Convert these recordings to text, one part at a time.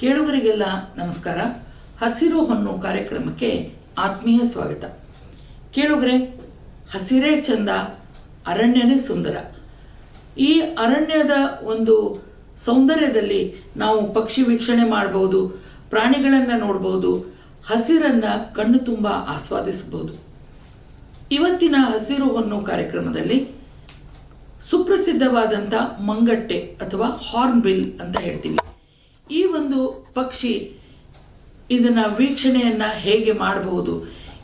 ಕೇಳುಗರಿಗೆಲ್ಲ ನಮಸ್ಕಾರ. ಹಸಿರು ಹೊನ್ನು ಕಾರ್ಯಕ್ರಮಕ್ಕೆ ಆತ್ಮೀಯ ಸ್ವಾಗತ. ಕೇಳುಗರೆ, ಹಸಿರೇ ಚಂದ, ಅರಣ್ಯನೇ ಸುಂದರ. ಈ ಅರಣ್ಯದ ಒಂದು ಸೌಂದರ್ಯದಲ್ಲಿ ನಾವು ಪಕ್ಷಿ ವೀಕ್ಷಣೆ ಮಾಡಬಹುದು, ಪ್ರಾಣಿಗಳನ್ನು ನೋಡಬಹುದು, ಹಸಿರನ್ನ ಕಣ್ಣು ತುಂಬ ಆಸ್ವಾದಿಸಬಹುದು. ಇವತ್ತಿನ ಹಸಿರು ಹೊನ್ನು ಕಾರ್ಯಕ್ರಮದಲ್ಲಿ ಸುಪ್ರಸಿದ್ಧವಾದಂಥ ಮಂಗಟ್ಟೆ ಅಥವಾ ಹಾರ್ನ್ಬಿಲ್ ಅಂತ ಹೇಳ್ತೀವಿ. ಈ ಒಂದು ಪಕ್ಷಿ ಇದನ್ನು ವೀಕ್ಷಣೆಯನ್ನ ಹೇಗೆ ಮಾಡಬಹುದು?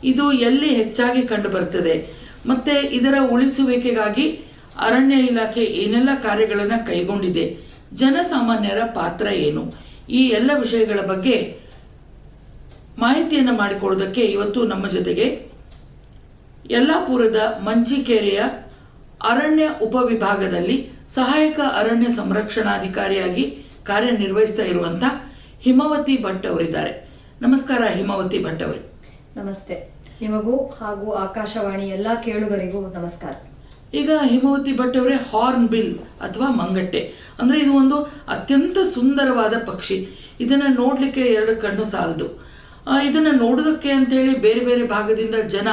ಇದು ಎಲ್ಲಿ ಹೆಚ್ಚಾಗಿ ಕಂಡು ಬರ್ತದೆ? ಮತ್ತೆ ಇದರ ಉಳಿಸುವಿಕೆಗಾಗಿ ಅರಣ್ಯ ಇಲಾಖೆ ಏನೆಲ್ಲ ಕಾರ್ಯಗಳನ್ನು ಕೈಗೊಂಡಿದೆ? ಜನಸಾಮಾನ್ಯರ ಪಾತ್ರ ಏನು? ಈ ಎಲ್ಲ ವಿಷಯಗಳ ಬಗ್ಗೆ ಮಾಹಿತಿಯನ್ನು ಮಾಡಿಕೊಡೋದಕ್ಕೆ ಇವತ್ತು ನಮ್ಮ ಜೊತೆಗೆ ಯಲ್ಲಾಪುರದ ಮಂಚಿಕೇರಿಯ ಅರಣ್ಯ ಉಪವಿಭಾಗದಲ್ಲಿ ಸಹಾಯಕ ಅರಣ್ಯ ಸಂರಕ್ಷಣಾಧಿಕಾರಿಯಾಗಿ ಕಾರ್ಯನಿರ್ವಹಿಸ್ತಾ ಇರುವಂತ ಹಿಮವತಿ ಭಟ್ ಅವರಿದ್ದಾರೆ. ನಮಸ್ಕಾರ ಹಿಮವತಿ ಭಟ್ ಅವರು. ನಮಸ್ತೆ. ನಿಮಗೂ ಹಾಗೂ ಆಕಾಶವಾಣಿ ಎಲ್ಲ ಕೇಳುಗರಿಗೂ ನಮಸ್ಕಾರ. ಈಗ ಹಿಮವತಿ ಭಟ್ ಅವರೇ ಹಾರ್ನ್ ಬಿಲ್ ಅಥವಾ ಮಂಗಟ್ಟೆ. ಅಂದ್ರೆ ಇದು ಒಂದು ಅತ್ಯಂತ ಸುಂದರವಾದ ಪಕ್ಷಿ. ಇದನ್ನ ನೋಡ್ಲಿಕ್ಕೆ ಎರಡು ಕಣ್ಣು ಸಾಲದು. ಇದನ್ನ ನೋಡೋದಕ್ಕೆ ಅಂತೇಳಿ ಬೇರೆ ಬೇರೆ ಭಾಗದಿಂದ ಜನ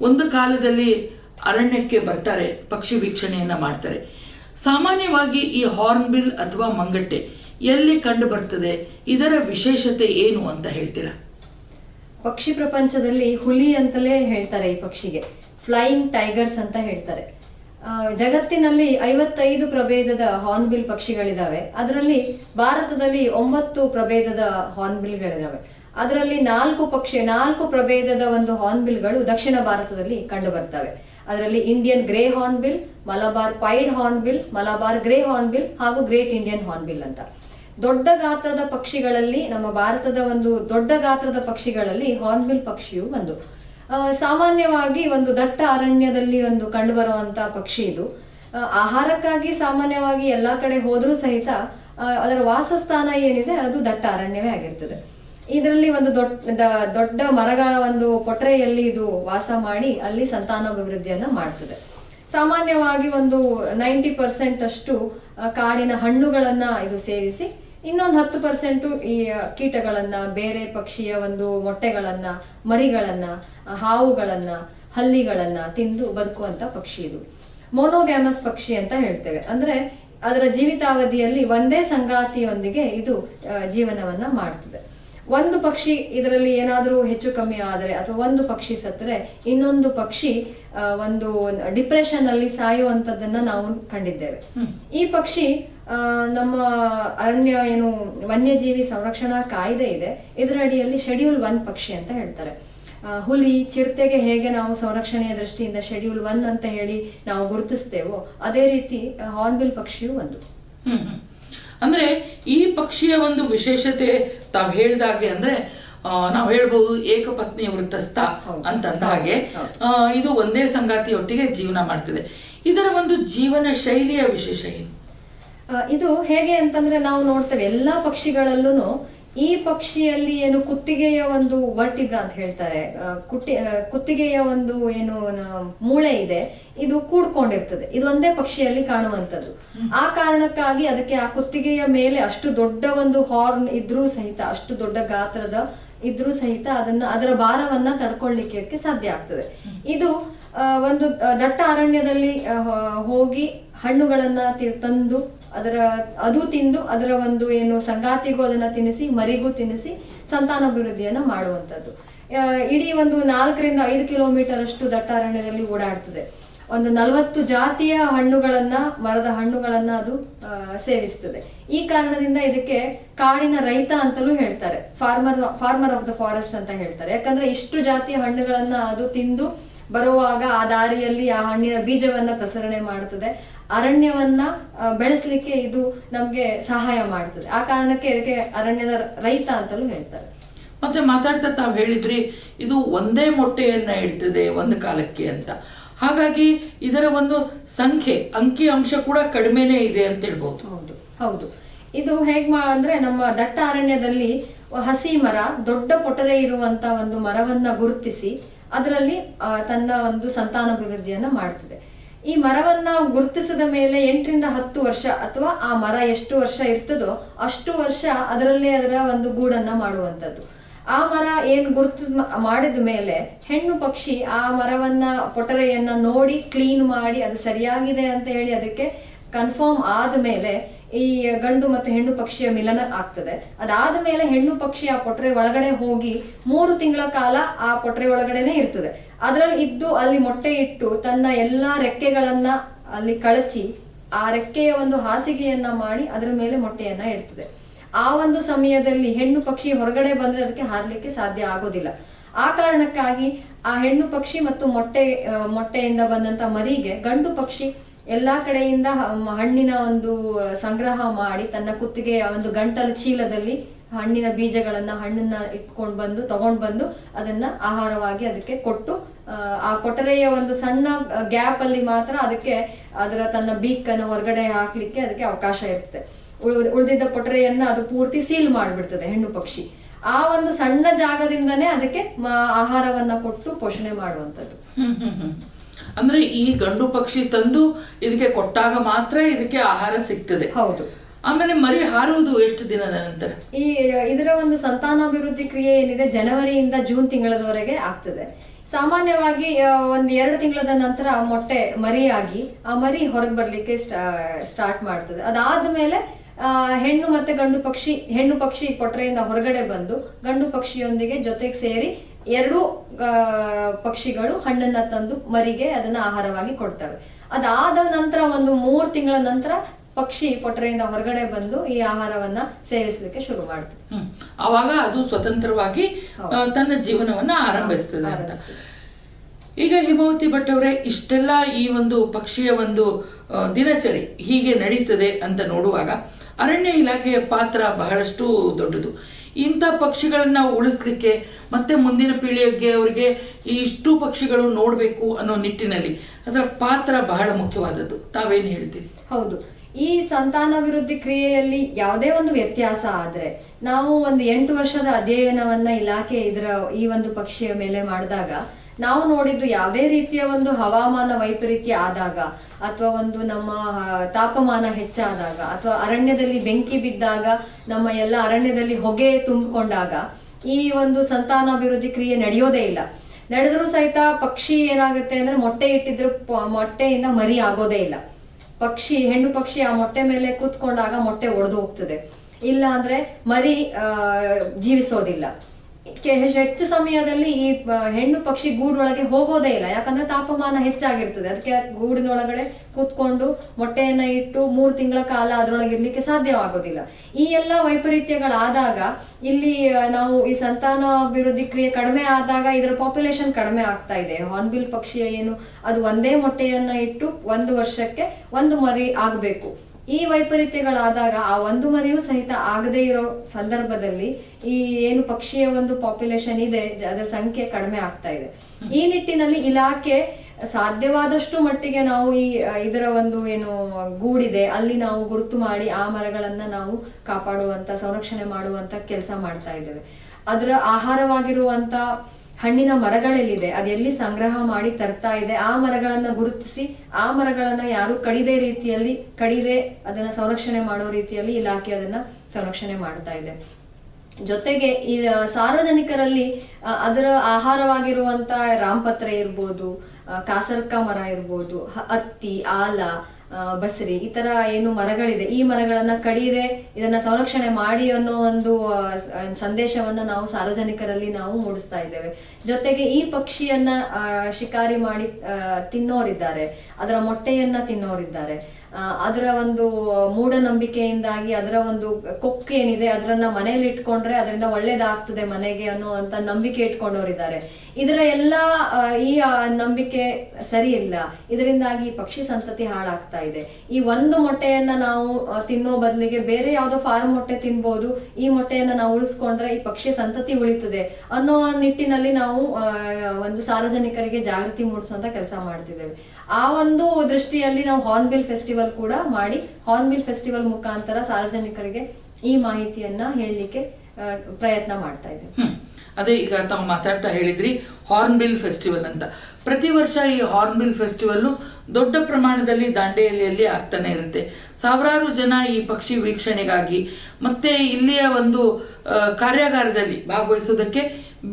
ಒಂದು ಕಾಲದಲ್ಲಿ ಅರಣ್ಯಕ್ಕೆ ಬರ್ತಾರೆ ಪಕ್ಷಿ ವೀಕ್ಷಣೆಯನ್ನ ಮಾಡ್ತಾರೆ. ಸಾಮಾನ್ಯವಾಗಿ ಈ ಹಾರ್ನ್ ಬಿಲ್ ಅಥವಾ ಮಂಗಟ್ಟೆ ಎಲ್ಲಿ ಕಂಡು ಬರ್ತದೆ? ಇದರ ವಿಶೇಷತೆ ಏನು ಅಂತ ಹೇಳ್ತೀರಾ? ಪಕ್ಷಿ ಪ್ರಪಂಚದಲ್ಲಿ ಹುಲಿ ಅಂತಲೇ ಹೇಳ್ತಾರೆ ಈ ಪಕ್ಷಿಗೆ. ಫ್ಲೈಯಿಂಗ್ ಟೈಗರ್ಸ್ ಅಂತ ಹೇಳ್ತಾರೆ. ಜಗತ್ತಿನಲ್ಲಿ ಐವತ್ತೈದು ಪ್ರಭೇದದ ಹಾರ್ನ್ಬಿಲ್ ಪಕ್ಷಿಗಳಿದಾವೆ. ಅದರಲ್ಲಿ ಭಾರತದಲ್ಲಿ ಒಂಬತ್ತು ಪ್ರಭೇದದ ಹಾರ್ನ್ಬಿಲ್ಗಳಿದಾವೆ ಅದರಲ್ಲಿ ನಾಲ್ಕು ಪಕ್ಷಿ, ನಾಲ್ಕು ಪ್ರಭೇದದ ಒಂದು ಹಾರ್ನ್ಬಿಲ್ಗಳು ದಕ್ಷಿಣ ಭಾರತದಲ್ಲಿ ಕಂಡು ಬರ್ತವೆ. ಅದರಲ್ಲಿ Indian grey hornbill Malabar pied hornbill Malabar grey hornbill ಹಾಗೂ ಗ್ರೇಟ್ ಇಂಡಿಯನ್ ಹಾರ್ನ್ಬಿಲ್ ಅಂತ. ದೊಡ್ಡ ಗಾತ್ರದ ಪಕ್ಷಿಗಳಲ್ಲಿ, ನಮ್ಮ ಭಾರತದ ಒಂದು ದೊಡ್ಡ ಗಾತ್ರದ ಪಕ್ಷಿಗಳಲ್ಲಿ ಹಾರ್ನ್ಬಿಲ್ ಪಕ್ಷಿಯು ಒಂದು. ಸಾಮಾನ್ಯವಾಗಿ ಒಂದು ದಟ್ಟ ಅರಣ್ಯದಲ್ಲಿ ಒಂದು ಕಂಡುಬರುವಂತಹ ಪಕ್ಷಿ ಇದು. ಆಹಾರಕ್ಕಾಗಿ ಸಾಮಾನ್ಯವಾಗಿ ಎಲ್ಲಾ ಕಡೆ ಹೋದ್ರೂ ಸಹಿತ ಅದರ ವಾಸಸ್ಥಾನ ಏನಿದೆ, ಅದು ದಟ್ಟ ಅರಣ್ಯವೇ ಆಗಿರ್ತದೆ. ಇದರಲ್ಲಿ ಒಂದು ದೊಡ್ಡ ದೊಡ್ಡ ಮರಗಳ ಒಂದು ಪೊಟರೆಯಲ್ಲಿ ಇದು ವಾಸ ಮಾಡಿ, ಅಲ್ಲಿ ಸಂತಾನಾಭಿವೃದ್ಧಿಯನ್ನ ಮಾಡ್ತದೆ. ಸಾಮಾನ್ಯವಾಗಿ ಒಂದು ನೈಂಟಿ ಪರ್ಸೆಂಟ್ ಅಷ್ಟು ಕಾಡಿನ ಹಣ್ಣುಗಳನ್ನ ಇದು ಸೇವಿಸಿ ಇನ್ನೊಂದು ಹತ್ತು ಪರ್ಸೆಂಟ್ ಈ ಕೀಟಗಳನ್ನ, ಬೇರೆ ಪಕ್ಷಿಯ ಒಂದು ಮೊಟ್ಟೆಗಳನ್ನ, ಮರಿಗಳನ್ನ ಹಾವುಗಳನ್ನ, ಹಲ್ಲಿಗಳನ್ನ ತಿಂದು ಬದುಕುವಂತ ಪಕ್ಷಿ ಇದು. ಮೋನೋಗ್ಯಾಮಸ್ ಪಕ್ಷಿ ಅಂತ ಹೇಳ್ತೇವೆ. ಅಂದ್ರೆ ಅದರ ಜೀವಿತಾವಧಿಯಲ್ಲಿ ಒಂದೇ ಸಂಗಾತಿಯೊಂದಿಗೆ ಇದು ಜೀವನವನ್ನ ಮಾಡ್ತದೆ. ಒಂದು ಪಕ್ಷಿ ಇದರಲ್ಲಿ ಏನಾದರೂ ಹೆಚ್ಚು ಕಮ್ಮಿ ಆದರೆ ಅಥವಾ ಒಂದು ಪಕ್ಷಿ ಸತ್ತರೆ ಇನ್ನೊಂದು ಪಕ್ಷಿ ಒಂದು ಡಿಪ್ರೆಷನ್ ಅಲ್ಲಿ ಸಾಯುವಂತದ್ದನ್ನ ನಾವು ಕಂಡಿದ್ದೇವೆ. ಈ ಪಕ್ಷಿ ನಮ್ಮ ಅರಣ್ಯ ಏನು ವನ್ಯಜೀವಿ ಸಂರಕ್ಷಣಾ ಕಾಯ್ದೆ ಇದೆ. ಇದರ ಅಡಿಯಲ್ಲಿ ಶೆಡ್ಯೂಲ್ ಒನ್ ಪಕ್ಷಿ ಅಂತ ಹೇಳ್ತಾರೆ. ಹುಲಿ ಚಿರತೆಗೆ ಹೇಗೆ ನಾವು ಸಂರಕ್ಷಣೆಯ ದೃಷ್ಟಿಯಿಂದ ಶೆಡ್ಯೂಲ್ ಒನ್ ಅಂತ ಹೇಳಿ ನಾವು ಗುರುತಿಸ್ತೇವೋ ಅದೇ ರೀತಿ ಹಾರ್ನ್ಬಿಲ್ ಪಕ್ಷಿಯು ಒಂದು. ಅಂದ್ರೆ ಈ ಪಕ್ಷಿಯ ಒಂದು ವಿಶೇಷತೆ ತಾವು ಹೇಳ್ದಾಗೆ ಅಂದ್ರೆ ನಾವು ಹೇಳ್ಬೋದು ಏಕಪತ್ನಿ ವೃತ್ತಸ್ಥ. ಅಂತಂದ ಹಾಗೆ. ಇದು ಒಂದೇ ಸಂಗಾತಿಯೊಟ್ಟಿಗೆ ಜೀವನ ಮಾಡ್ತಿದೆ ಇದರ ಒಂದು ಜೀವನ ಶೈಲಿಯ ವಿಶೇಷ ಏನು ಇದು ಹೇಗೆ ಅಂತಂದ್ರೆ ನಾವು ನೋಡ್ತೇವೆ ಎಲ್ಲಾ ಪಕ್ಷಿಗಳಲ್ಲೂ ಈ ಪಕ್ಷಿಯಲ್ಲಿ ಏನು ಕುತ್ತಿಗೆಯ ಒಂದು ವರ್ಟಿಬ್ರಾ ಅಂತ ಹೇಳ್ತಾರೆ. ಕುಟ್ಟಿ ಕುತ್ತಿಗೆಯ ಒಂದು ಏನು ಮೂಳೆ ಇದೆ ಇದು ಕೂಡ್ಕೊಂಡಿರ್ತದೆ. ಇದು ಒಂದೇ ಪಕ್ಷಿಯಲ್ಲಿ ಕಾಣುವಂತದ್ದು ಆ ಕಾರಣಕ್ಕಾಗಿ ಅದಕ್ಕೆ ಆ ಕುತ್ತಿಗೆಯ ಮೇಲೆ ಅಷ್ಟು ದೊಡ್ಡ ಒಂದು ಹಾರ್ನ್ ಇದ್ರೂ ಸಹಿತ ಅಷ್ಟು ದೊಡ್ಡ ಗಾತ್ರದ ಇದ್ರೂ ಸಹಿತ ಅದನ್ನ ಅದರ ಭಾರವನ್ನ ತಡ್ಕೊಳ್ಳಿಕ್ಕೆ ಸಾಧ್ಯ ಆಗ್ತದೆ. ಇದು ಒಂದು ದಟ್ಟ ಅರಣ್ಯದಲ್ಲಿ ಹೋಗಿ ಹಣ್ಣುಗಳನ್ನ ತಂದು ಅದರ ಅದು ತಿಂದು ಅದರ ಒಂದು ಏನು ಸಂಗಾತಿಗೂ ಅದನ್ನ ತಿನ್ನಿಸಿ ಮರಿಗೂ ತಿನ್ನಿಸಿ ಸಂತಾನಾಭಿವೃದ್ಧಿಯನ್ನ ಮಾಡುವಂತದ್ದು ಆ, ಇಡೀ ಒಂದು ನಾಲ್ಕರಿಂದ ಐದು ಕಿಲೋಮೀಟರ್ ಅಷ್ಟು ದಟ್ಟ ಅರಣ್ಯದಲ್ಲಿ ಓಡಾಡ್ತದೆ. ಒಂದು ನಲವತ್ತು ಜಾತಿಯ ಹಣ್ಣುಗಳನ್ನ ಮರದ ಹಣ್ಣುಗಳನ್ನ ಅದು ಸೇವಿಸ್ತದೆ. ಈ ಕಾರಣದಿಂದ ಇದಕ್ಕೆ ಕಾಡಿನ ರೈತ ಅಂತಲೂ ಹೇಳ್ತಾರೆ. Farmer farmer of the forest ಅಂತ ಹೇಳ್ತಾರೆ. ಯಾಕಂದ್ರೆ ಇಷ್ಟು ಜಾತಿಯ ಹಣ್ಣುಗಳನ್ನ ಅದು ತಿಂದು ಬರುವಾಗ ಆ ದಾರಿಯಲ್ಲಿ ಆ ಹಣ್ಣಿನ ಬೀಜವನ್ನ ಪ್ರಸರಣೆ ಮಾಡುತ್ತದೆ ಅರಣ್ಯವನ್ನ ಬೆಳೆಸಲಿಕ್ಕೆ ಇದು ನಮ್ಗೆ ಸಹಾಯ ಮಾಡ್ತದೆ. ಆ ಕಾರಣಕ್ಕೆ ಇದಕ್ಕೆ ಅರಣ್ಯದ ರೈತ ಅಂತಲೂ ಹೇಳ್ತಾರೆ. ಮತ್ತೆ ಮಾತಾಡ್ತಾ ತಾವು ಹೇಳಿದ್ರಿ ಇದು ಒಂದೇ ಮೊಟ್ಟೆಯನ್ನ ಇಡ್ತದೆ ಒಂದು ಕಾಲಕ್ಕೆ ಅಂತ. ಹಾಗಾಗಿ ಇದರ ಒಂದು ಸಂಖ್ಯೆ ಅಂಕಿ ಅಂಶ ಕೂಡ ಕಡಿಮೆನೇ ಇದೆ ಅಂತ ಹೇಳ್ಬೋದು. ಹೌದು ಹೌದು. ಇದು ಹೇಗ್ ಅಂದ್ರೆ ನಮ್ಮ ದಟ್ಟ ಅರಣ್ಯದಲ್ಲಿ ಹಸಿ ಮರ ದೊಡ್ಡ ಪೊಟರೆ ಇರುವಂತ ಒಂದು ಮರವನ್ನ ಗುರುತಿಸಿ ಅದರಲ್ಲಿ ತನ್ನ ಒಂದು ಸಂತಾನಾಭಿವೃದ್ಧಿಯನ್ನ ಮಾಡ್ತದೆ. ಈ ಮರವನ್ನ ಗುರುತಿಸಿದ ಮೇಲೆ ಎಂಟರಿಂದ ಹತ್ತು ವರ್ಷ ಅಥವಾ ಆ ಮರ ಎಷ್ಟು ವರ್ಷ ಇರ್ತದೋ ಅಷ್ಟು ವರ್ಷ ಅದರಲ್ಲೇ ಅದರ ಒಂದು ಗೂಡನ್ನ ಮಾಡುವಂಥದ್ದು. ಆ ಮರ ಏನ್ ಗುರುತು ಮಾಡಿದ ಮೇಲೆ ಹೆಣ್ಣು ಪಕ್ಷಿ ಆ ಮರವನ್ನ, ಪೊಟರೆಯನ್ನ ನೋಡಿ, ಕ್ಲೀನ್ ಮಾಡಿ ಅದು ಸರಿಯಾಗಿದೆ ಅಂತ ಹೇಳಿ ಅದಕ್ಕೆ ಕನ್ಫರ್ಮ್ ಆದ ಮೇಲೆ ಈ ಗಂಡು ಮತ್ತು ಹೆಣ್ಣು ಪಕ್ಷಿಯ ಮಿಲನ ಆಗ್ತದೆ. ಅದಾದ ಮೇಲೆ ಹೆಣ್ಣು ಪಕ್ಷಿ ಆ ಪೊಟ್ರೆ ಒಳಗಡೆ ಹೋಗಿ ಮೂರು ತಿಂಗಳ ಕಾಲ ಆ ಪೊಟ್ರೆ ಒಳಗಡೆನೆ ಇರ್ತದೆ. ಅದರಲ್ಲಿ ಇದ್ದು ಅಲ್ಲಿ ಮೊಟ್ಟೆ ಇಟ್ಟು ತನ್ನ ಎಲ್ಲಾ ರೆಕ್ಕೆಗಳನ್ನ ಅಲ್ಲಿ ಕಳಚಿ ಆ ರೆಕ್ಕೆಯ ಒಂದು ಹಾಸಿಗೆಯನ್ನ ಮಾಡಿ ಅದರ ಮೇಲೆ ಮೊಟ್ಟೆಯನ್ನ ಇಡ್ತದೆ. ಆ ಒಂದು ಸಮಯದಲ್ಲಿ ಹೆಣ್ಣು ಪಕ್ಷಿ ಹೊರಗಡೆ ಬಂದ್ರೆ ಅದಕ್ಕೆ ಹಾರ್ಲಿಕ್ಕೆ ಸಾಧ್ಯ ಆಗೋದಿಲ್ಲ. ಆ ಕಾರಣಕ್ಕಾಗಿ ಆ ಹೆಣ್ಣು ಪಕ್ಷಿ ಮತ್ತು ಮೊಟ್ಟೆ ಮೊಟ್ಟೆಯಿಂದ ಬಂದಂತ ಮರಿಗೆ ಗಂಡು ಪಕ್ಷಿ ಎಲ್ಲಾ ಕಡೆಯಿಂದ ಹಣ್ಣಿನ ಒಂದು ಸಂಗ್ರಹ ಮಾಡಿ ತನ್ನ ಕುತ್ತಿಗೆಯ ಒಂದು ಗಂಟಲು ಚೀಲದಲ್ಲಿ ಹಣ್ಣಿನ ಬೀಜಗಳನ್ನ ಹಣ್ಣನ್ನ ಇಟ್ಕೊಂಡು ಬಂದು ತಗೊಂಡ್ ಬಂದು ಅದನ್ನ ಆಹಾರವಾಗಿ ಅದಕ್ಕೆ ಕೊಟ್ಟು ಆ, ಪೊಟರೆಯ ಒಂದು ಸಣ್ಣ ಗ್ಯಾಪ್ ಅಲ್ಲಿ ಮಾತ್ರ ಅದಕ್ಕೆ ಅದರ ತನ್ನ ಬೀಕ್ ಅನ್ನು ಹೊರಗಡೆ ಹಾಕ್ಲಿಕ್ಕೆ ಅದಕ್ಕೆ ಅವಕಾಶ ಇರುತ್ತೆ. ಉಳ್- ಉಳಿದಿದ್ದ ಪೊಟರೆಯನ್ನ ಅದು ಪೂರ್ತಿ ಸೀಲ್ ಮಾಡಿಬಿಡ್ತದೆ ಹೆಣ್ಣು ಪಕ್ಷಿ. ಆ ಒಂದು ಸಣ್ಣ ಜಾಗದಿಂದನೇ ಅದಕ್ಕೆ ಆಹಾರವನ್ನ ಕೊಟ್ಟು ಪೋಷಣೆ ಹ್ಮ್. ಅಂದ್ರೆ ಈ ಗಂಡು ಪಕ್ಷಿ ತಂದು ಇದಕ್ಕೆ ಕೊಟ್ಟಾಗ ಮಾತ್ರ ಇದಕ್ಕೆ ಆಹಾರ ಸಿಗ್ತದೆ. ಹೌದು. ಆಮೇಲೆ ಮರಿ ಹಾರುವುದು ಎಷ್ಟು ದಿನದ ನಂತರ? ಈ ಇದರ ಒಂದು ಸಂತಾನಾಭಿವೃದ್ಧಿ ಕ್ರಿಯೆ ಏನಿದೆ ಜನವರಿಯಿಂದ ಜೂನ್ ತಿಂಗಳದವರೆಗೆ ಆಗ್ತದೆ. ಸಾಮಾನ್ಯವಾಗಿ ಒಂದು ಎರಡು ತಿಂಗಳದ ನಂತರ ಮೊಟ್ಟೆ ಮರಿಯಾಗಿ ಆ ಮರಿ ಹೊರಗೆ ಬರ್ಲಿಕ್ಕೆ ಸ್ಟಾರ್ಟ್ ಮಾಡ್ತದೆ. ಅದಾದ ಮೇಲೆ ಹೆಣ್ಣು ಮತ್ತೆ ಗಂಡು ಪಕ್ಷಿ ಹೆಣ್ಣು ಪಕ್ಷಿ ಕೊಟ್ರೆಯಿಂದ ಹೊರಗಡೆ ಬಂದು ಗಂಡು ಪಕ್ಷಿಯೊಂದಿಗೆ ಜೊತೆಗೆ ಸೇರಿ ಎರಡೂ ಪಕ್ಷಿಗಳು ಹಣ್ಣನ್ನ ತಂದು ಮರಿಗೆ ಅದನ್ನ ಆಹಾರವಾಗಿ ಕೊಡ್ತವೆ. ಅದಾದ ನಂತರ ಒಂದು ಮೂರ್ ತಿಂಗಳ ನಂತರ ಪಕ್ಷಿ ಪೊಟರೆಯಿಂದ ಹೊರಗಡೆ ಬಂದು ಈ ಆಹಾರವನ್ನ ಸೇವಿಸಲಿಕ್ಕೆ ಶುರು ಮಾಡ್ತದೆ. ಹ್ಮ್. ಆವಾಗ ಅದು ಸ್ವತಂತ್ರವಾಗಿ ತನ್ನ ಜೀವನವನ್ನ ಆರಂಭಿಸ್ತದೆ ಅಂತ. ಈಗ ಹಿಮಾವತಿ ಭಟ್ ಅವರೇ ಇಷ್ಟೆಲ್ಲ ಈ ಒಂದು ಪಕ್ಷಿಯ ಒಂದು ದಿನಚರಿ ಹೀಗೆ ನಡೀತದೆ ಅಂತ ನೋಡುವಾಗ ಅರಣ್ಯ ಇಲಾಖೆಯ ಪಾತ್ರ ಬಹಳಷ್ಟು ದೊಡ್ಡದು. ಇಂಥ ಪಕ್ಷಿಗಳನ್ನ ಉಳಿಸ್ಲಿಕ್ಕೆ ಮತ್ತೆ ಮುಂದಿನ ಪೀಳಿಗೆಗೆ ಅವರಿಗೆ ಇಷ್ಟು ಪಕ್ಷಿಗಳು ನೋಡಬೇಕು ಅನ್ನೋ ನಿಟ್ಟಿನಲ್ಲಿ ಅದರ ಪಾತ್ರ ಬಹಳ ಮುಖ್ಯವಾದದ್ದು. ತಾವೇನು ಹೇಳ್ತೀರಿ? ಹೌದು. ಈ ಸಂತಾನಾಭಿವೃದ್ಧಿ ಕ್ರಿಯೆಯಲ್ಲಿ ಯಾವುದೇ ಒಂದು ವ್ಯತ್ಯಾಸ ಆದ್ರೆ ನಾವು ಒಂದು ಎಂಟು ವರ್ಷದ ಅಧ್ಯಯನವನ್ನ ಇಲಾಖೆ ಇದರ ಈ ಒಂದು ಪಕ್ಷಿಯ ಮೇಲೆ ಮಾಡಿದಾಗ ನಾವು ನೋಡಿದ್ದು ಯಾವುದೇ ರೀತಿಯ ಒಂದು ಹವಾಮಾನ ವೈಪರೀತ್ಯ ಆದಾಗ ಅಥವಾ ಒಂದು ನಮ್ಮ ತಾಪಮಾನ ಹೆಚ್ಚಾದಾಗ ಅಥವಾ ಅರಣ್ಯದಲ್ಲಿ ಬೆಂಕಿ ಬಿದ್ದಾಗ, ನಮ್ಮ ಎಲ್ಲ ಅರಣ್ಯದಲ್ಲಿ ಹೊಗೆ ತುಂಬಿಕೊಂಡಾಗ ಈ ಒಂದು ಸಂತಾನಾಭಿವೃದ್ಧಿ ಕ್ರಿಯೆ ನಡೆಯೋದೇ ಇಲ್ಲ. ನಡೆದರೂ ಸಹಿತ ಪಕ್ಷಿ ಏನಾಗುತ್ತೆ ಅಂದ್ರೆ ಮೊಟ್ಟೆ ಇಟ್ಟಿದ್ರು ಮೊಟ್ಟೆಯಿಂದ ಮರಿ ಆಗೋದೇ ಇಲ್ಲ. ಪಕ್ಷಿ, ಹೆಣ್ಣು ಪಕ್ಷಿ ಆ ಮೊಟ್ಟೆ ಮೇಲೆ ಕೂತ್ಕೊಂಡಾಗ ಮೊಟ್ಟೆ ಒಡೆದು ಹೋಗ್ತದೆ. ಇಲ್ಲ ಅಂದ್ರೆ ಮರಿ ಜೀವಿಸೋದಿಲ್ಲ. ಹೆಚ್ಚು ಸಮಯದಲ್ಲಿ ಈ ಹೆಣ್ಣು ಪಕ್ಷಿ ಗೂಡೊಳಗೆ ಹೋಗೋದೇ ಇಲ್ಲ. ಯಾಕಂದ್ರೆ ತಾಪಮಾನ ಹೆಚ್ಚಾಗಿರ್ತದೆ. ಅದಕ್ಕೆ ಗೂಡಿನೊಳಗಡೆ ಕೂತ್ಕೊಂಡು ಮೊಟ್ಟೆಯನ್ನ ಇಟ್ಟು ಮೂರು ತಿಂಗಳ ಕಾಲ ಅದರೊಳಗೆ ಇರ್ಲಿಕ್ಕೆ ಸಾಧ್ಯವಾಗೋದಿಲ್ಲ. ಈ ಎಲ್ಲ ವೈಪರೀತ್ಯಗಳಾದಾಗ ಇಲ್ಲಿ ನಾವು ಈ ಸಂತಾನಾಭಿವೃದ್ಧಿ ಕ್ರಿಯೆ ಕಡಿಮೆ ಆದಾಗ ಇದರ ಪಾಪ್ಯುಲೇಷನ್ ಕಡಿಮೆ ಆಗ್ತಾ ಇದೆ. ಹಾರ್ನ್ಬಿಲ್ ಪಕ್ಷಿಯ ಏನು, ಅದು ಒಂದೇ ಮೊಟ್ಟೆಯನ್ನ ಇಟ್ಟು ಒಂದು ವರ್ಷಕ್ಕೆ ಒಂದು ಮರಿ ಆಗಬೇಕು. ಈ ವೈಪರೀತ್ಯಗಳಾದಾಗ ಆ ಒಂದು ಮರಿಯೂ ಸಹಿತ ಆಗದೇ ಇರೋ ಸಂದರ್ಭದಲ್ಲಿ ಈ ಏನು ಪಕ್ಷಿಯ ಒಂದು ಪಾಪ್ಯುಲೇಷನ್ ಇದೆ ಅದರ ಸಂಖ್ಯೆ ಕಡಿಮೆ ಆಗ್ತಾ ಇದೆ. ಈ ನಿಟ್ಟಿನಲ್ಲಿ ಇಲಾಖೆ ಸಾಧ್ಯವಾದಷ್ಟು ಮಟ್ಟಿಗೆ ನಾವು ಈ ಇದರ ಒಂದು ಏನು ಗೂಡಿದೆ, ಅಲ್ಲಿ ನಾವು ಗುರುತು ಮಾಡಿ ಆ ಮರಗಳನ್ನ ನಾವು ಕಾಪಾಡುವಂತ, ಸಂರಕ್ಷಣೆ ಮಾಡುವಂತ ಕೆಲಸ ಮಾಡ್ತಾ ಇದ್ದೇವೆ. ಅದರ ಆಹಾರವಾಗಿರುವಂತ ಹಣ್ಣಿನ ಮರಗಳೆಲ್ಲಿದೆ. ಅದೆಲ್ಲಿ ಸಂಗ್ರಹ ಮಾಡಿ ತರ್ತಾ ಇದೆ. ಆ ಮರಗಳನ್ನ ಗುರುತಿಸಿ, ಆ ಮರಗಳನ್ನ ಯಾರು ಕಡಿದೆ ರೀತಿಯಲ್ಲಿ, ಕಡಿದೆ ಅದನ್ನ ಸಂರಕ್ಷಣೆ ಮಾಡೋ ರೀತಿಯಲ್ಲಿ ಇಲಾಖೆ ಅದನ್ನ ಸಂರಕ್ಷಣೆ ಮಾಡ್ತಾ ಇದೆ. ಜೊತೆಗೆ ಈ ಸಾರ್ವಜನಿಕರಲ್ಲಿ ಅದರ ಆಹಾರವಾಗಿರುವಂತ ರಾಮಪತ್ರೆ ಇರ್ಬೋದು ಕಾಸರ್ಕ ಮರ ಇರ್ಬೋದು ಹತ್ತಿ ಆಲ ಬಸರಿ ಈ ತರ ಏನು ಮರಗಳಿದೆ. ಈ ಮರಗಳನ್ನ ಕಡಿಯದೆ ಇದನ್ನ ಸಂರಕ್ಷಣೆ ಮಾಡಿ ಅನ್ನೋ ಒಂದು ಸಂದೇಶವನ್ನ ನಾವು ಸಾರ್ವಜನಿಕರಲ್ಲಿ ನಾವು ಮೂಡಿಸ್ತಾ ಇದ್ದೇವೆ. ಜೊತೆಗೆ ಈ ಪಕ್ಷಿಯನ್ನ ಶಿಕಾರಿ ಮಾಡಿ ತಿನ್ನೋರಿದ್ದಾರೆ. ಅದರ ಮೊಟ್ಟೆಯನ್ನ ತಿನ್ನೋರಿದ್ದಾರೆ. ಅದರ ಒಂದು ಮೂಢನಂಬಿಕೆಯಿಂದಾಗಿ ಅದರ ಒಂದು ಕೊಕ್ಕು ಏನಿದೆ ಅದರನ್ನ ಮನೆಯಲ್ಲಿ ಇಟ್ಕೊಂಡ್ರೆ ಅದರಿಂದ ಒಳ್ಳೇದಾಗ್ತದೆ ಮನೆಗೆ ಅನ್ನೋ ಅಂತ ನಂಬಿಕೆ ಇಟ್ಕೊಂಡವರಿದ್ದಾರೆ. ಇದರ ಎಲ್ಲ ಈ ನಂಬಿಕೆ ಸರಿ ಇಲ್ಲ ಇದರಿಂದಾಗಿ ಪಕ್ಷಿ ಸಂತತಿ ಹಾಳಾಗ್ತಾ ಇದೆ. ಈ ಒಂದು ಮೊಟ್ಟೆಯನ್ನ ನಾವು ತಿನ್ನೋ ಬದಲಿಗೆ ಬೇರೆ ಯಾವ್ದೋ ಫಾರ್ಮ್ ಮೊಟ್ಟೆ ತಿನ್ಬಹುದು ಈ ಮೊಟ್ಟೆಯನ್ನ ನಾವು ಉಳಿಸ್ಕೊಂಡ್ರೆ ಈ ಪಕ್ಷಿ ಸಂತತಿ ಉಳಿತದೆ ಅನ್ನೋ ನಿಟ್ಟಿನಲ್ಲಿ ನಾವು ಒಂದು ಸಾರ್ವಜನಿಕರಿಗೆ ಜಾಗೃತಿ ಮೂಡಿಸುವಂತ ಕೆಲಸ ಮಾಡ್ತಿದ್ದೇವೆ. ಆ ಒಂದು ದೃಷ್ಟಿಯಲ್ಲಿ ನಾವು ಹಾರ್ನ್ಬಿಲ್ ಫೆಸ್ಟಿವಲ್ ಕೂಡ ಮಾಡಿ, ಹಾರ್ನ್ಬಿಲ್ ಫೆಸ್ಟಿವಲ್ ಮುಖಾಂತರ ಸಾರ್ವಜನಿಕರಿಗೆ ಈ ಮಾಹಿತಿಯನ್ನ ಹೇಳಲಿಕ್ಕೆ ಪ್ರಯತ್ನ ಮಾಡ್ತಾ ಇದ್ದೇವೆ. ಅದೇ ಈಗ ತಾವು ಮಾತಾಡ್ತಾ ಹೇಳಿದ್ರಿ ಹಾರ್ನ್ಬಿಲ್ ಫೆಸ್ಟಿವಲ್ ಅಂತ. ಪ್ರತಿ ವರ್ಷ ಈ ಹಾರ್ನ್ಬಿಲ್ ಫೆಸ್ಟಿವಲ್ಲು ದೊಡ್ಡ ಪ್ರಮಾಣದಲ್ಲಿ ದಾಂಡೇಲಿಯಲ್ಲಿ ಆಗ್ತಾನೆ ಇರುತ್ತೆ. ಸಾವಿರಾರು ಜನ ಈ ಪಕ್ಷಿ ವೀಕ್ಷಣೆಗಾಗಿ ಮತ್ತೆ ಇಲ್ಲಿಯ ಒಂದು ಕಾರ್ಯಾಗಾರದಲ್ಲಿ ಭಾಗವಹಿಸೋದಕ್ಕೆ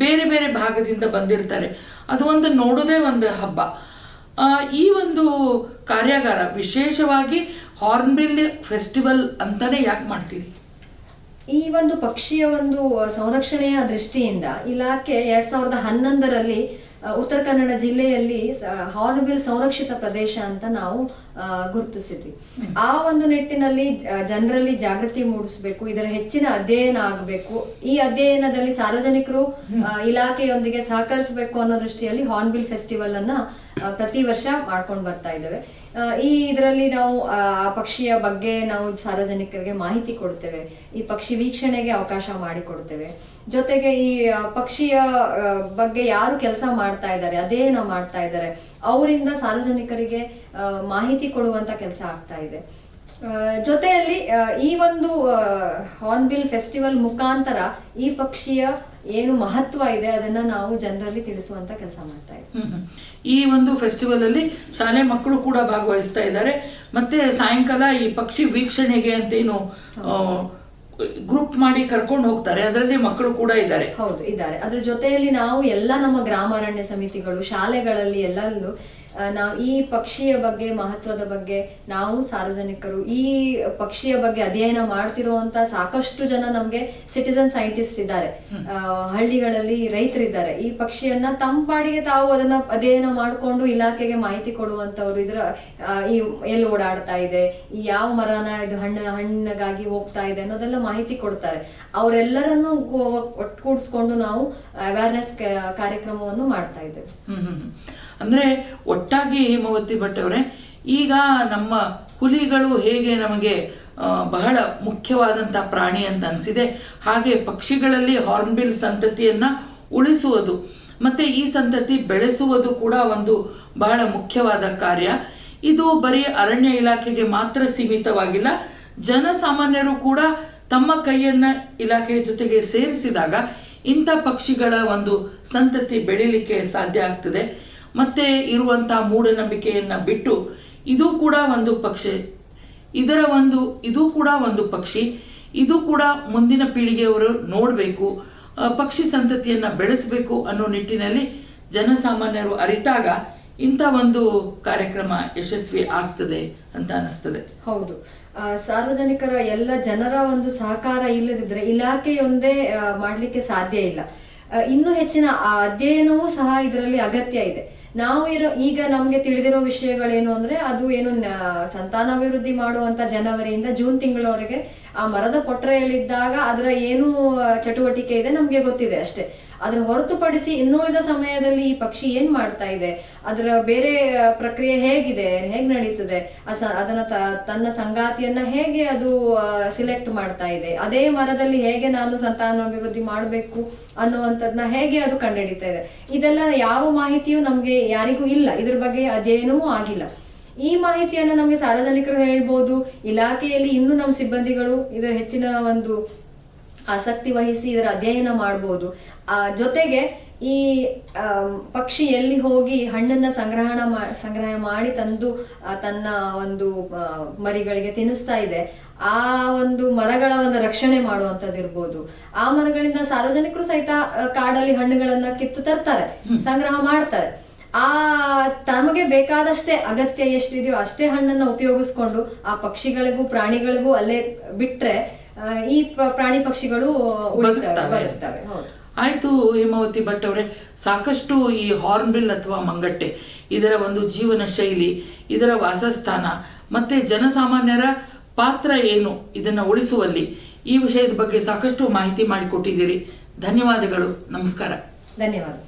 ಬೇರೆ ಬೇರೆ ಭಾಗದಿಂದ ಬಂದಿರ್ತಾರೆ. ಅದು ಒಂದು ನೋಡೋದೇ ಒಂದು ಹಬ್ಬ. ಈ ಒಂದು ಕಾರ್ಯಾಗಾರ ವಿಶೇಷವಾಗಿ ಹಾರ್ನ್ಬಿಲ್ ಫೆಸ್ಟಿವಲ್ ಅಂತಾನೆ ಯಾಕೆ ಮಾಡ್ತೀರಿ? ಈ ಒಂದು ಪಕ್ಷಿಯ ಒಂದು ಸಂರಕ್ಷಣೆಯ ದೃಷ್ಟಿಯಿಂದ ಇಲಾಖೆ ಎರಡ್ ಸಾವಿರದ ಹನ್ನೊಂದರಲ್ಲಿ ಉತ್ತರ ಕನ್ನಡ ಜಿಲ್ಲೆಯಲ್ಲಿ ಹಾರ್ನ್ಬಿಲ್ ಸಂರಕ್ಷಿತ ಪ್ರದೇಶ ಅಂತ ನಾವು ಗುರುತಿಸಿದ್ವಿ. ಆ ಒಂದು ನಿಟ್ಟಿನಲ್ಲಿ ಜನರಲ್ಲಿ ಜಾಗೃತಿ ಮೂಡಿಸಬೇಕು ಇದರ ಹೆಚ್ಚಿನ ಅಧ್ಯಯನ ಆಗಬೇಕು. ಈ ಅಧ್ಯಯನದಲ್ಲಿ ಸಾರ್ವಜನಿಕರು ಇಲಾಖೆಯೊಂದಿಗೆ ಸಹಕರಿಸಬೇಕು ಅನ್ನೋ ದೃಷ್ಟಿಯಲ್ಲಿ ಹಾರ್ನ್ಬಿಲ್ ಫೆಸ್ಟಿವಲ್ ಅನ್ನ ಪ್ರತಿ ವರ್ಷ ಮಾಡ್ಕೊಂಡು ಬರ್ತಾ ಇದ್ದೇವೆ. ಈ ಇದರಲ್ಲಿ ನಾವು, ಆ ಪಕ್ಷಿಯ ಬಗ್ಗೆ ನಾವು ಸಾರ್ವಜನಿಕರಿಗೆ ಮಾಹಿತಿ ಕೊಡ್ತೇವೆ. ಈ ಪಕ್ಷಿ ವೀಕ್ಷಣೆಗೆ ಅವಕಾಶ ಮಾಡಿಕೊಡ್ತೇವೆ. ಜೊತೆಗೆ ಈ ಪಕ್ಷಿಯ ಬಗ್ಗೆ ಯಾರು ಕೆಲಸ ಮಾಡ್ತಾ ಇದ್ದಾರೆ, ಅದೇನ ಮಾಡ್ತಾ ಇದ್ದಾರೆ, ಅವರಿಂದ ಸಾರ್ವಜನಿಕರಿಗೆ ಮಾಹಿತಿ ಕೊಡುವಂತ ಕೆಲಸ ಆಗ್ತಾ ಇದೆ. ಜೊತೆಯಲ್ಲಿ ಈ ಒಂದು ಹಾರ್ನ್ಬಿಲ್ ಫೆಸ್ಟಿವಲ್ ಮುಖಾಂತರ ಈ ಪಕ್ಷಿಯ ಏನು ಮಹತ್ವ ಇದೆ ಅದನ್ನ ನಾವು ಜನರಲ್ಲಿ ತಿಳಿಸುವಂತ ಕೆಲಸ ಮಾಡ್ತಾ ಇದ್ದೀವಿ. ಈ ಒಂದು ಫೆಸ್ಟಿವಲ್ ಅಲ್ಲಿ ಶಾಲೆ ಮಕ್ಕಳು ಕೂಡ ಭಾಗವಹಿಸ್ತಾ ಇದ್ದಾರೆ. ಮತ್ತೆ ಸಾಯಂಕಾಲ ಈ ಪಕ್ಷಿ ವೀಕ್ಷಣೆಗೆ ಅಂತೇನು ಗ್ರೂಪ್ ಮಾಡಿ ಕರ್ಕೊಂಡು ಹೋಗ್ತಾರೆ. ಅದರಲ್ಲಿ ಮಕ್ಕಳು ಕೂಡ ಇದ್ದಾರೆ. ಹೌದು ಇದ್ದಾರೆ. ಅದ್ರ ಜೊತೆಯಲ್ಲಿ ನಾವು ಎಲ್ಲ ನಮ್ಮ ಗ್ರಾಮಾರಣ್ಯ ಸಮಿತಿಗಳು ಶಾಲೆಗಳಲ್ಲಿ ಎಲ್ಲಲ್ಲೂ ನಾವು ಈ ಪಕ್ಷಿಯ ಬಗ್ಗೆ ಮಹತ್ವದ ಬಗ್ಗೆ ನಾವು ಸಾರ್ವಜನಿಕರು ಈ ಪಕ್ಷಿಯ ಬಗ್ಗೆ ಅಧ್ಯಯನ ಮಾಡ್ತಿರುವಂತ ಸಾಕಷ್ಟು ಜನ ನಮ್ಗೆ ಸಿಟಿಸನ್ ಸೈಂಟಿಸ್ಟ್ ಇದ್ದಾರೆ. ಹಳ್ಳಿಗಳಲ್ಲಿ ರೈತರಿದ್ದಾರೆ. ಈ ಪಕ್ಷಿಯನ್ನ ತಮ್ಮ ಪಾಡಿಗೆ ತಾವು ಅದನ್ನ ಅಧ್ಯಯನ ಮಾಡಿಕೊಂಡು ಇಲಾಖೆಗೆ ಮಾಹಿತಿ ಕೊಡುವಂತವ್ರು ಇದ್ರ ಈ ಎಲ್ಲಿ ಓಡಾಡ್ತಾ ಇದೆ ಈ ಯಾವ ಮರನ ಇದು ಹಣ್ಣು ಹಣ್ಣಿಗಾಗಿ ಹೋಗ್ತಾ ಇದೆ ಅನ್ನೋದೆಲ್ಲ ಮಾಹಿತಿ ಕೊಡ್ತಾರೆ. ಅವರೆಲ್ಲರನ್ನು ಒಟ್ಟುಗೂಡಿಸ್ಕೊಂಡು ನಾವು ಅವೇರ್ನೆಸ್ ಕಾರ್ಯಕ್ರಮವನ್ನು ಮಾಡ್ತಾ ಇದ್ದೇವೆ. ಅಂದ್ರೆ ಒಟ್ಟಾಗಿ ಹೇಮಾವತಿ ಭಟ್ ಅವರೇ ಈಗ ನಮ್ಮ ಹುಲಿಗಳು ಹೇಗೆ ನಮಗೆ ಬಹಳ ಮುಖ್ಯವಾದಂಥ ಪ್ರಾಣಿ ಅಂತ ಅನಿಸಿದೆ. ಹಾಗೆ ಪಕ್ಷಿಗಳಲ್ಲಿ ಹಾರ್ನ್ಬಿಲ್ ಸಂತತಿಯನ್ನ ಉಳಿಸುವುದು, ಮತ್ತೆ ಈ ಸಂತತಿ ಬೆಳೆಸುವುದು ಕೂಡ ಒಂದು ಬಹಳ ಮುಖ್ಯವಾದ ಕಾರ್ಯ. ಇದು ಬರೀ ಅರಣ್ಯ ಇಲಾಖೆಗೆ ಮಾತ್ರ ಸೀಮಿತವಾಗಿಲ್ಲ, ಜನಸಾಮಾನ್ಯರು ಕೂಡ ತಮ್ಮ ಕೈಯನ್ನ ಇಲಾಖೆಯ ಜೊತೆಗೆ ಸೇರಿಸಿದಾಗ ಇಂಥ ಪಕ್ಷಿಗಳ ಒಂದು ಸಂತತಿ ಬೆಳೀಲಿಕ್ಕೆ ಸಾಧ್ಯ ಆಗ್ತದೆ. ಮತ್ತೆ ಇರುವಂತ ಮೂಢನಂಬಿಕೆಯನ್ನ ಬಿಟ್ಟು ಇದು ಕೂಡ ಒಂದು ಪಕ್ಷಿ. ಇದರ ಒಂದು, ಇದು ಕೂಡ ಒಂದು ಪಕ್ಷಿ. ಇದು ಕೂಡ ಮುಂದಿನ ಪೀಳಿಗೆಯವರು ನೋಡಬೇಕು. ಪಕ್ಷಿ ಸಂತತಿಯನ್ನ ಬೆಳೆಸಬೇಕು ಅನ್ನೋ ನಿಟ್ಟಿನಲ್ಲಿ ಜನಸಾಮಾನ್ಯರು ಅರಿತಾಗ ಇಂಥ ಒಂದು ಕಾರ್ಯಕ್ರಮ ಯಶಸ್ವಿ ಆಗ್ತದೆ ಅಂತ ಅನಿಸ್ತದೆ ಹೌದು. ಸಾರ್ವಜನಿಕರ ಎಲ್ಲ ಜನರ ಒಂದು ಸಹಕಾರ ಇಲ್ಲದಿದ್ರೆ ಇಲಾಖೆಯೊಂದೇ ಮಾಡಲಿಕ್ಕೆ ಸಾಧ್ಯ ಇಲ್ಲ. ಇನ್ನೂ ಹೆಚ್ಚಿನ ಅಧ್ಯಯನವೂ ಸಹ ಇದರಲ್ಲಿ ಅಗತ್ಯ ಇದೆ. ನಾವು ಇರೋ ಈಗ ನಮ್ಗೆ ತಿಳಿದಿರೋ ವಿಷಯಗಳೇನು ಅಂದ್ರೆ ಅದು ಏನು ಸಂತಾನಾಭಿವೃದ್ಧಿ ಮಾಡುವಂತ ಜನವರಿಯಿಂದ ಜೂನ್ ತಿಂಗಳವರೆಗೆ ಆ ಮರದ ಪೊಟ್ರೆಯಲ್ಲಿದ್ದಾಗ ಅದರ ಏನು ಚಟುವಟಿಕೆ ಇದೆ ನಮ್ಗೆ ಗೊತ್ತಿದೆ ಅಷ್ಟೇ. ಅದರ ಹೊರತುಪಡಿಸಿ ಇನ್ನುಳಿದ ಸಮಯದಲ್ಲಿ ಈ ಪಕ್ಷಿ ಏನ್ ಮಾಡ್ತಾ ಇದೆ? ಅದರ ಬೇರೆ ಪ್ರಕ್ರಿಯೆ ಹೇಗಿದೆ? ಹೇಗ್ ನಡೀತದೆ? ಅದನ್ನ ತನ್ನ ಸಂಗಾತಿಯನ್ನ ಹೇಗೆ ಅದು ಸಿಲೆಕ್ಟ್ ಮಾಡ್ತಾ ಇದೆ? ಅದೇ ಮರದಲ್ಲಿ ಹೇಗೆ ನಾನು ಸಂತಾನಾಭಿವೃದ್ಧಿ ಮಾಡಬೇಕು ಅನ್ನುವಂಥದ್ನ ಹೇಗೆ ಅದು ಕಂಡುಹಿಡಿತಾ ಇದೆ? ಇದೆಲ್ಲ ಯಾವ ಮಾಹಿತಿಯೂ ನಮ್ಗೆ ಯಾರಿಗೂ ಇಲ್ಲ. ಇದ್ರ ಬಗ್ಗೆ ಅದೇನೂ ಆಗಿಲ್ಲ. ಈ ಮಾಹಿತಿಯನ್ನ ನಮ್ಗೆ ಸಾರ್ವಜನಿಕರು ಹೇಳ್ಬೋದು, ಇಲಾಖೆಯಲ್ಲಿ ಇನ್ನೂ ನಮ್ಮ ಸಿಬ್ಬಂದಿಗಳು ಇದರ ಹೆಚ್ಚಿನ ಒಂದು ಆಸಕ್ತಿ ವಹಿಸಿ ಇದರ ಅಧ್ಯಯನ ಮಾಡಬಹುದು ಆ ಜೊತೆಗೆ ಈ ಪಕ್ಷಿ ಎಲ್ಲಿ ಹೋಗಿ ಹಣ್ಣನ್ನ ಸಂಗ್ರಹಣ ಸಂಗ್ರಹ ಮಾಡಿ ತಂದು ತನ್ನ ಒಂದು ಮರಿಗಳಿಗೆ ತಿನ್ನಿಸ್ತಾ ಇದೆ. ಆ ಒಂದು ಮರಗಳ ಒಂದು ರಕ್ಷಣೆ ಮಾಡುವಂತದ್ದಿರ್ಬೋದು ಆ ಮರಗಳಿಂದ ಸಾರ್ವಜನಿಕರು ಸಹಿತ ಕಾಡಲ್ಲಿ ಹಣ್ಣುಗಳನ್ನ ಕಿತ್ತು ತರ್ತಾರೆ ಸಂಗ್ರಹ ಮಾಡ್ತಾರೆ. ಆ ತಮಗೆ ಬೇಕಾದಷ್ಟೇ ಅಗತ್ಯ ಎಷ್ಟಿದೆಯೋ ಅಷ್ಟೇ ಹಣ್ಣನ್ನ ಉಪಯೋಗಿಸ್ಕೊಂಡು ಆ ಪಕ್ಷಿಗಳಿಗೂ ಪ್ರಾಣಿಗಳಿಗೂ ಅಲ್ಲೇ ಬಿಟ್ರೆ ಈ ಪ್ರ- ಪ್ರಾಣಿ ಪಕ್ಷಿಗಳು. ಬರುತ್ತವೆ ಆಯ್ತು ಹೇಮಾವತಿ ಭಟ್ ಅವರೇ ಸಾಕಷ್ಟು ಈ ಹಾರ್ನ್ಬಿಲ್ ಅಥವಾ ಮಂಗಟ್ಟೆ ಇದರ ಒಂದು ಜೀವನ ಶೈಲಿ ಇದರ ವಾಸಸ್ಥಾನ ಮತ್ತೆ ಜನಸಾಮಾನ್ಯರ ಪಾತ್ರ ಏನು ಇದನ್ನ ಉಳಿಸುವಲ್ಲಿ ಈ ವಿಷಯದ ಬಗ್ಗೆ ಸಾಕಷ್ಟು ಮಾಹಿತಿ ಮಾಡಿಕೊಟ್ಟಿದ್ದೀರಿ. ಧನ್ಯವಾದಗಳು ನಮಸ್ಕಾರ. ಧನ್ಯವಾದ